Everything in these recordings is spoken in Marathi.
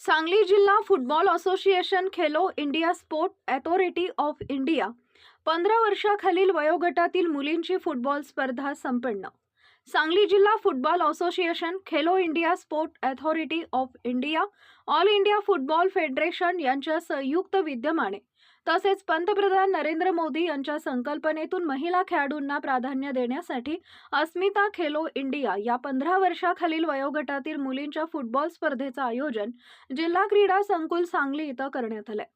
सांगली जिल्हा football association Khelo India sport authority of India. पंधरा वर्षाखालील वयोगटातील मुलींची फुटबॉल स्पर्धा संपन्न. सांगली जिल्हा football association Khelo India sport authority of India all India football federation यांच्या संयुक्त विद्यमाने तसेच पंतप्रधान नरेंद्र मोदी यांच्या संकल्पनेतून महिला खेळाडूंना प्राधान्य देण्यासाठी अस्मिता खेलो इंडिया या पंधरा वर्षाखालील वयोगटातील मुलींच्या फुटबॉल स्पर्धेचं आयोजन जिल्हा क्रीडा संकुल सांगली इथं करण्यात आलंय.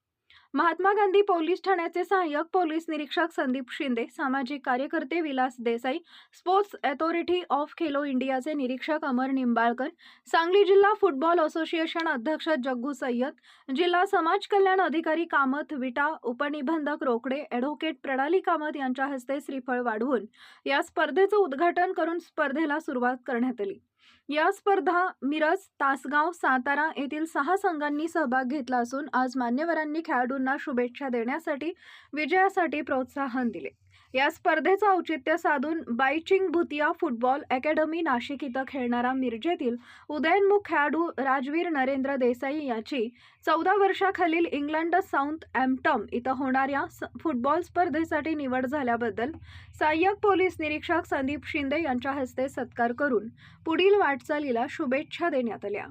महात्मा गांधी पोलीस ठाण्याचे सहाय्यक पोलीस निरीक्षक संदीप शिंदे सामाजिक कार्यकर्ते Vilas Desai sports authority of Khelo इंडियाचे निरीक्षक अमर निंबाळकर सांगली जिल्हा फुटबॉल असोसिएशन अध्यक्ष जग्गू सय्यद जिल्हा समाज कल्याण अधिकारी कामत विटा उपनिबंधक रोकडे ॲडव्होकेट प्रणाली कामत यांच्या हस्ते श्रीफळ वाढवून या स्पर्धेचं उद्घाटन करून स्पर्धेला सुरुवात करण्यात आली. या स्पर्धा मिरज तासगाव सातारा येथील सहा संघांनी सहभाग घेतला असून आज मान्यवरांनी खेळाडूंना शुभेच्छा देण्यासाठी विजयासाठी प्रोत्साहन दिले. या स्पर्धेचं औचित्य साधून बाईचिंग भुतिया फुटबॉल अकॅडमी नाशिक इथं खेळणारा मिरजेतील उदयनमुख खेळाडू राजवीर नरेंद्र देसाई याची चौदा वर्षाखालील इंग्लंड साऊथ ॲम्पटम इथं होणाऱ्या फुटबॉल स्पर्धेसाठी निवड झाल्याबद्दल सहाय्यक पोलीस निरीक्षक संदीप शिंदे यांच्या हस्ते सत्कार करून पुढील वाटचालीला शुभेच्छा देण्यात आल्या.